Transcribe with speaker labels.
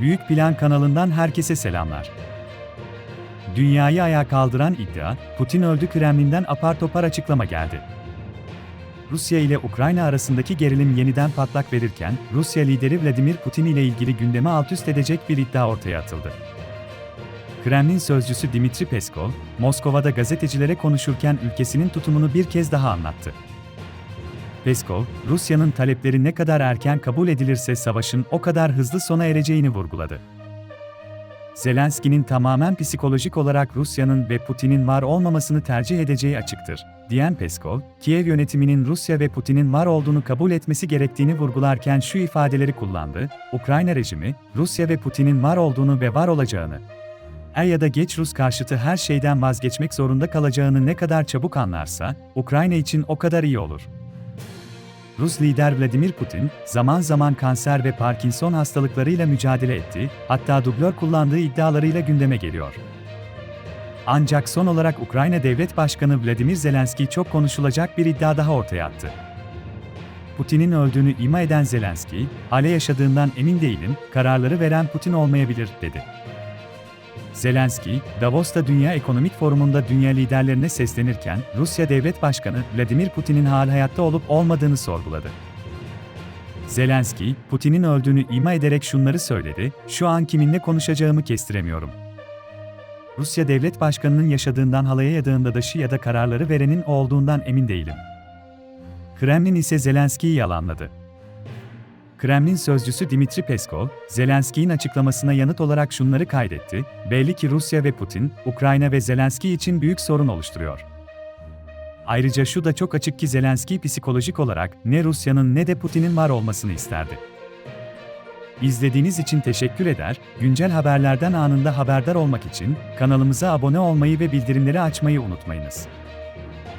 Speaker 1: Büyük Plan kanalından herkese selamlar. Dünyayı ayağa kaldıran iddia, Putin öldü Kremlin'den apar topar açıklama geldi. Rusya ile Ukrayna arasındaki gerilim yeniden patlak verirken, Rusya lideri Vladimir Putin ile ilgili gündeme alt üst edecek bir iddia ortaya atıldı. Kremlin sözcüsü Dimitri Peskov, Moskova'da gazetecilere konuşurken ülkesinin tutumunu bir kez daha anlattı. Peskov, Rusya'nın talepleri ne kadar erken kabul edilirse savaşın o kadar hızlı sona ereceğini vurguladı. Zelenski'nin tamamen psikolojik olarak Rusya'nın ve Putin'in var olmamasını tercih edeceği açıktır, diyen Peskov, Kiev yönetiminin Rusya ve Putin'in var olduğunu kabul etmesi gerektiğini vurgularken şu ifadeleri kullandı, Ukrayna rejimi, Rusya ve Putin'in var olduğunu ve var olacağını, er ya da geç Rus karşıtı her şeyden vazgeçmek zorunda kalacağını ne kadar çabuk anlarsa, Ukrayna için o kadar iyi olur. Rus lider Vladimir Putin, zaman zaman kanser ve Parkinson hastalıklarıyla mücadele etti, hatta dublör kullandığı iddialarıyla gündeme geliyor. Ancak son olarak Ukrayna Devlet Başkanı Vladimir Zelenski çok konuşulacak bir iddia daha ortaya attı. Putin'in öldüğünü ima eden Zelenski, hale yaşadığından emin değilim, kararları veren Putin olmayabilir, dedi. Zelenski, Davos'ta Dünya Ekonomik Forumu'nda dünya liderlerine seslenirken, Rusya Devlet Başkanı Vladimir Putin'in hal hayatta olup olmadığını sorguladı. Zelenski, Putin'in öldüğünü ima ederek şunları söyledi, şu an kiminle konuşacağımı kestiremiyorum. Rusya Devlet Başkanı'nın yaşadığından halaya yadığında daşı ya da kararları verenin olduğundan emin değilim. Kremlin ise Zelenski'yi yalanladı. Kremlin sözcüsü Dimitri Peskov, Zelenski'nin açıklamasına yanıt olarak şunları kaydetti, belli ki Rusya ve Putin, Ukrayna ve Zelenski için büyük sorun oluşturuyor. Ayrıca şu da çok açık ki Zelenski psikolojik olarak ne Rusya'nın ne de Putin'in var olmasını isterdi. İzlediğiniz için teşekkür eder, güncel haberlerden anında haberdar olmak için kanalımıza abone olmayı ve bildirimleri açmayı unutmayınız.